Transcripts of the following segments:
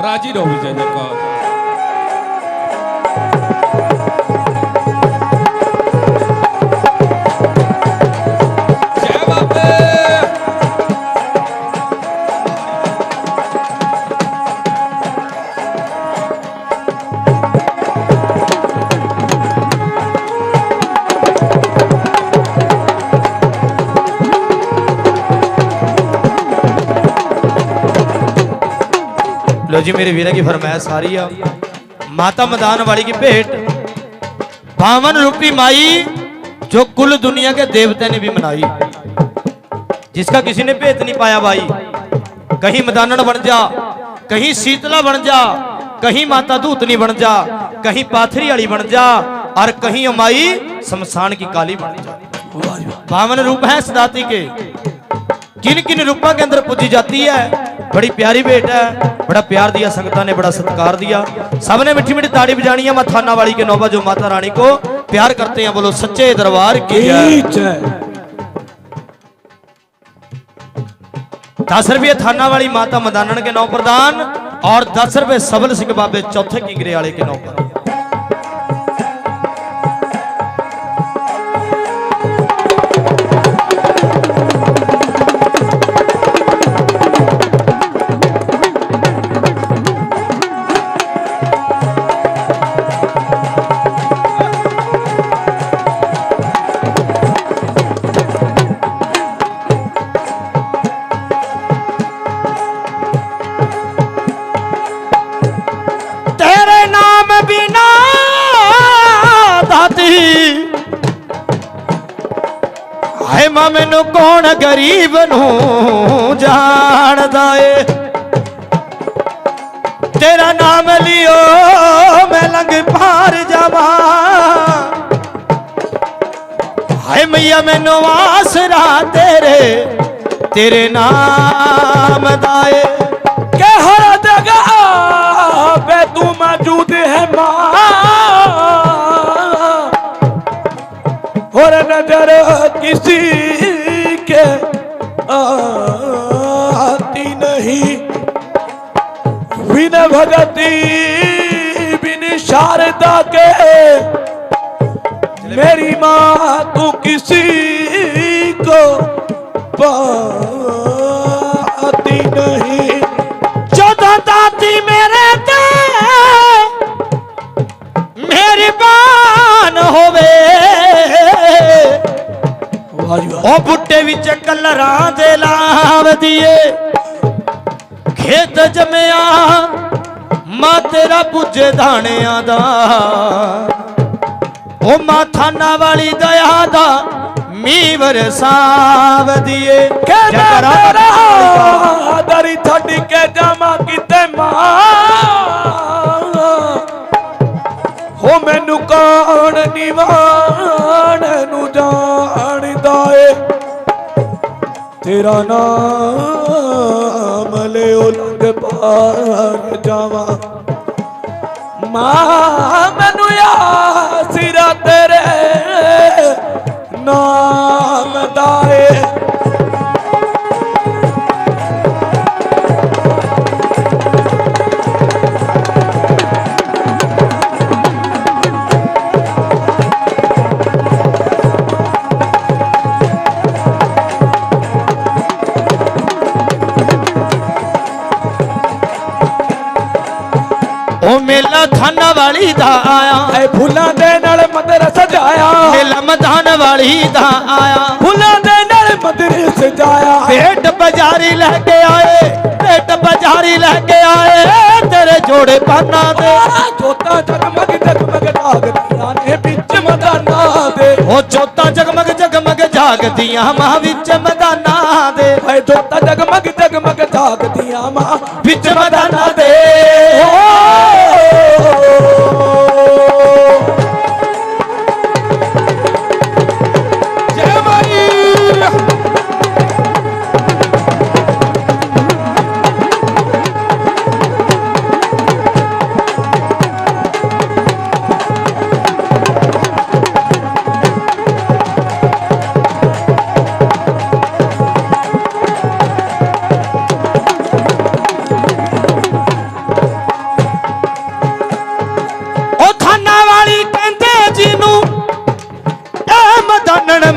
રાજી રહેવું છે लो जी मेरे वीर की फरमाइश आ माता मदान वाली की भेंट बावन रूपी माई जो कुल दुनिया के देवते ने भी मनाई जिसका किसी ने भेद नहीं पाया भाई कहीं मदानन बन जा कहीं शीतला बन जा कहीं माता दूतनी बन जा कहीं पाथरी वाली बन जा और कहीं ओ माई शमशान की काली बन जा बावन रूप है सदाती के किन किन रूपों के अंदर पूजी जाती है बड़ी प्यारी भेंट है बड़ा प्यार दिया संगता ने बड़ा सत्कार दिया सबने मीठी मीठी ताड़ी बजानी है मथाना वाली के नौबा जो माता रानी को प्यार करते हैं बोलो सच्चे दरबार की जय दस रुपये थाना वाली माता मदानन के नौ प्रदान और दस रुपये सबल सिंह बाबे चौथे किंगरे वाले के नौ प्रदान ਨੂੰ ਕੌਣ ਗਰੀਬ ਨੂੰ ਜਾਣਦਾ ਏ? ਤੇਰਾ ਨਾਮ ਲਿਓ, ਮੈਂ ਲੰਗ ਪਾਰ ਜਾਵਾਂ। ਹਾਏ ਮਈਆ, ਮੈਨੂੰ ਆਸਰਾ ਤੇਰੇ ਤੇਰੇ ਨਾਮ ਦਾ ਏ। ਕਿ ਹਰ ਜਗ੍ਹਾ ਆਪੇ ਤੂੰ ਮੌਜੂਦ ਹੈ ਮਾਂ। ਹੋਰ ਨਜ਼ਰ ਕਿਸੇ के आती नहीं बिन भगती बिन शारदा के मेरी माँ तू किसी को पाती नहीं जो दाती मेरे ਉਹ ਬੁੱਟੇ ਵਿੱਚ ਕਲਰਾਂ ਦੇ ਲਾਵਦੀ ਏ ਖੇਤ ਜਮਿਆ ਮਾਂ ਤੇਰਾ ਪੁੱਜੇ ਦਾਣਿਆਂ ਦਾ। ਉਹ ਮਾਂ ਥਾਨਾ ਵਾਲੀ ਦਇਆ ਦਾ ਮੀਂਹ ਵਰਸਾਵਦੀ ਏ ਤੇਰਾ ਦਰੀ ਛੱਡ ਕੇ ਜਾਵਾਂ ਕਿਤੇ ਮਾਂ। ਹੋ ਮੈਨੂੰ ਕੌਣ ਨਿਵਾਣ ਤੇਰਾ ਨਾਮ ਲਿਓ ਲੰਗ ਪਾਰ ਜਾਵਾਂ। ਮਾਂ ਮੈਨੂੰ ਯਾਸਿਰਾ ਮੇਲਾ ਥਾਨਾ ਵਾਲੀ ਦਾ ਆਇਆ। ਐ ਫੁੱਲਾਂ ਦੇ ਨਾਲ ਮੰਦਰ ਸਜਾਇਆ। ਮੇਲਾ ਮਧਾਨ ਵਾਲੀ ਦਾ ਆਇਆ। ਫੁੱਲਾਂ ਦੇ ਨਾਲ ਮੰਦਰ ਸਜਾਇਆ। ਪੇਟ ਬਜ਼ਾਰੀ ਲੈ ਕੇ ਆਏ ਪੇਟ ਬਜ਼ਾਰੀ ਲੈ ਕੇ ਆਏ। ਤੇਰੇ ਜੋੜੇ ਪਾਨਾ ਦੇ। ਜੋਤਾਂ ਜਗਮਗ ਜਗਮਗ ਢਾਗਦੀਆਂ ਨੇ ਵਿੱਚ ਮਦਾਨਾ ਦੇ। ਉਹ ਜੋਤਾਂ ਜਗਮਗ ਜਗਮਗ ਜਾਗਦੀਆਂ ਮਾਂ ਵਿੱਚ ਮਦਾਨਾ ਦੇ। ਐ ਜੋਤਾਂ ਜਗਮਗ ਜਗਮਗ ਢਾਗਦੀਆਂ ਮਾਂ ਵਿੱਚ ਮਦਾਨਾ ਦੇ। ਜੈ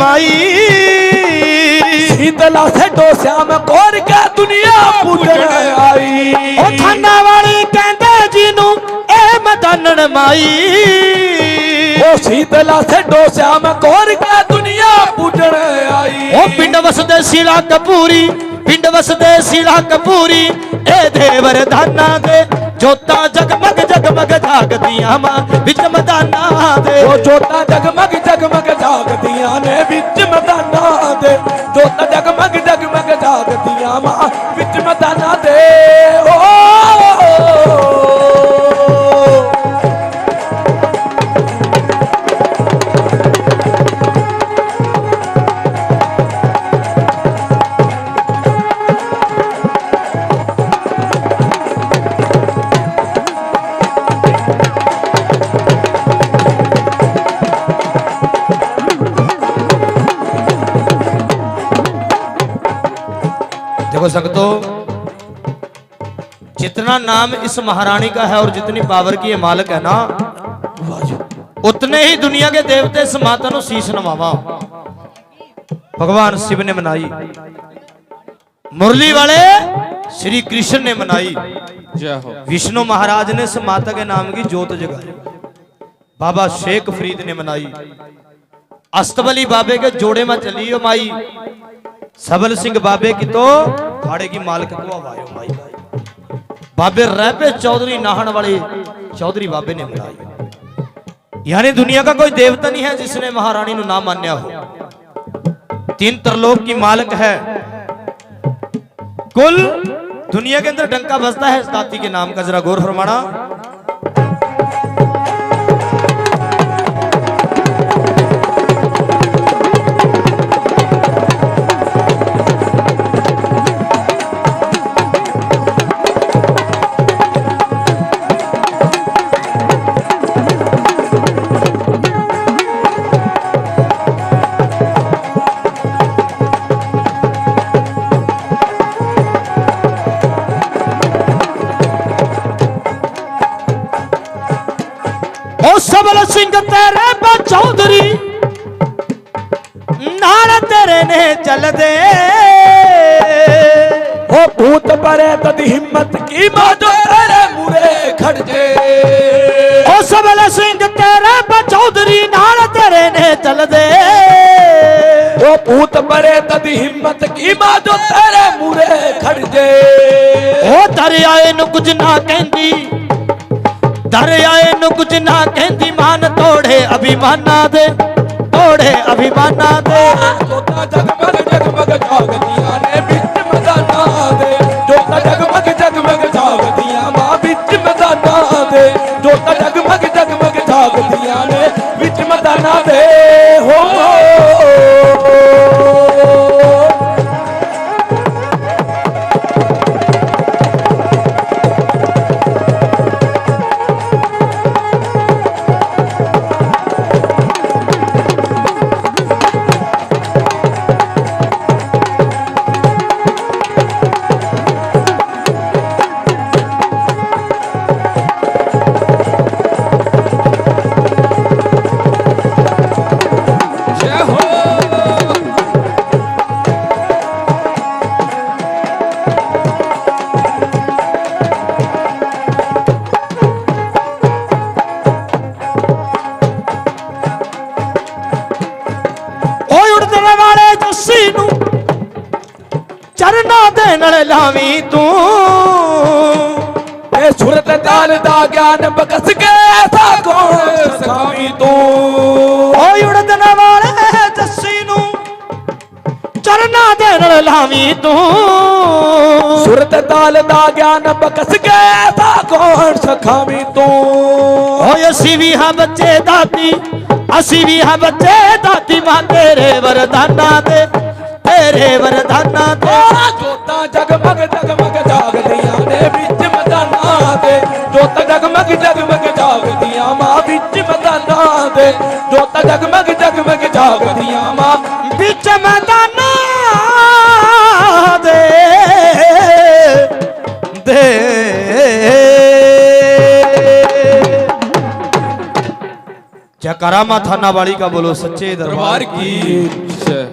माई सिंधला से डोसा में कोर के दुनिया पूजन आई ओ थाना वाली कहंदे जिनू ए मदनन माई ओ सिंधला से डोसा में कोर के दुनिया पूजन आई ओ पिंड वसदे सिला कपूरी ਪਿੰਡ ਵਸਦੇ ਸਿਲਾ ਕਪੂਰੀ ਇਹ ਦੇਵਰ ਧਾਨਾ ਦੇ ਜੋਤਾਂ ਜਗਮਗ ਜਗਮਗ ਜਾਗਦੀਆਂ ਮਾਂ, ਵਿੱਚ ਮਦਾਨਾਂ ਦੇ। ਉਹ ਜੋਤਾਂ ਜਗਮਗ ਜਗਮਗ ਜਾਗਦੀਆਂ ਨੇ, ਵਿੱਚ ਮਦਾਨਾਂ ਦੇ। ਜੋਤਾਂ ਜਗਮਗ ਜਗਮਗ ਜਾਗਦੀਆਂ ਮਾਂ, ਵਿੱਚ ਮਦਾਨਾ ਦੇ। देखो संगतों जितना नाम इस महारानी का है और जितनी पावर की ये मालक है ना उतने ही दुनिया के देवते इस माता नु शीश नवावा भगवान शिव ने मनाई मुरली वाले श्री कृष्ण ने मनाई विष्णु महाराज ने इस माता के नाम की जोत जगाई बाबा शेख फरीद ने मनाई अस्तबली बाबे के जोड़े में चली हो माई सबल सिंह बाबे की तो खाड़े की मालिक को आवायो माई बाबे रहबे चौधरी नाहन वाले चौधरी बाबे ने मनाई यानी दुनिया का कोई देवता नहीं है जिसने महारानी नु ना मान्या हो तीन तरलोक की मालिक है कुल दुनिया के अंदर डंका बजता है इस दाती के नाम का जरा गौर फरमाना ਚੱਲਦੇ। ਉਹ ਭੂਤ ਪਰੇ ਤਦ ਹਿੰਮਤ ਕੀ ਮਾਂ ਜੋ ਤੇਰੇ ਮੂਰੇ ਖੜ ਜੇ। ਉਹ ਸਬਲ ਸਿੰਘ ਤੇਰੇ ਬਾ ਚੌਧਰੀ ਨਾਲ ਤੇਰੇ ਨੇ ਚੱਲਦੇ। ਉਹ ਭੂਤ ਪਰੇ ਤਦ ਹਿੰਮਤ ਕੀ ਮਾਂ ਜੋ ਤੇਰੇ ਮੂਰੇ ਖੜ ਜੇ। ਉਹ ਦਰਿਆਏ ਨੂੰ ਕੁਝ ਨਾ ਕਹਿੰਦੀ ਦਰਿਆਏ ਨੂੰ ਕੁਝ ਨਾ ਕਹਿੰਦੀ ਮਾਨ ਤੋੜੇ ਅਭਿਮਾਨਾਂ ਦੇ ਤੋੜੇ ਅਭਿਮਾਨਾਂ ਦੇ। ਜੋਤਾਂ ਜਗਮਗ ਨਾਲ ਲਾਵੀਂ ਤੂੰ। ਇਹ ਸੁਰਤ ਤਾਲ ਦਾ ਗਿਆਨ ਬਕਸ ਕੇ ਐਸਾ ਸਖਾਵੀ ਤੂੰ? ਓਏ ਉੜਦੇ ਵਾਲੇ ਜੱਸੀ ਨੂੰ ਚਰਨਾ ਦੇ ਨਾਲ ਲਾਵੀਂ ਤੂੰ। ਸੁਰਤ ਤਾਲ ਦਾ ਗਿਆਨ ਬਕਸ ਕੇ ਐਸਾ ਸਖਾਵੀ ਤੂੰ? ਓਏ ਅਸੀਂ ਵੀ ਹਾਂ ਬੱਚੇ ਦਾਤੀ, ਅਸੀਂ ਵੀ ਹਾਂ ਬੱਚੇ ਦਾਤੀ ਮਾਂ ਤੇਰੇ ਵਰਦਾਨਾ ਦੇ ਤੇਰੇ ਵਰਦਾਨਾਂ ਦੇ ਜੋਤਾਂ ਜਗਮਗ ਜਗਮਗ ਜਾਗਦੀਆਂ ਨੇ ਵਿੱਚ ਮੈਦਾਨਾਂ ਦੇ ਜੋਤਾਂ ਜਗਮਗ ਜਗਮਗ ਜਾਗਦੀਆਂ ਮਾਂ ਵਿੱਚ ਮੈਦਾਨਾਂ ਦੇ ਜੋਤਾਂ ਜਗਮਗ ਜਗਮਗ ਜਾਗਦੀਆਂ ਮਾਂ ਵਿੱਚ ਮੈਦਾਨਾਂ ਦੇ ਦੇ जयकारा माँ थाना वाली का बोलो सच्चे दरबार दरबार की जय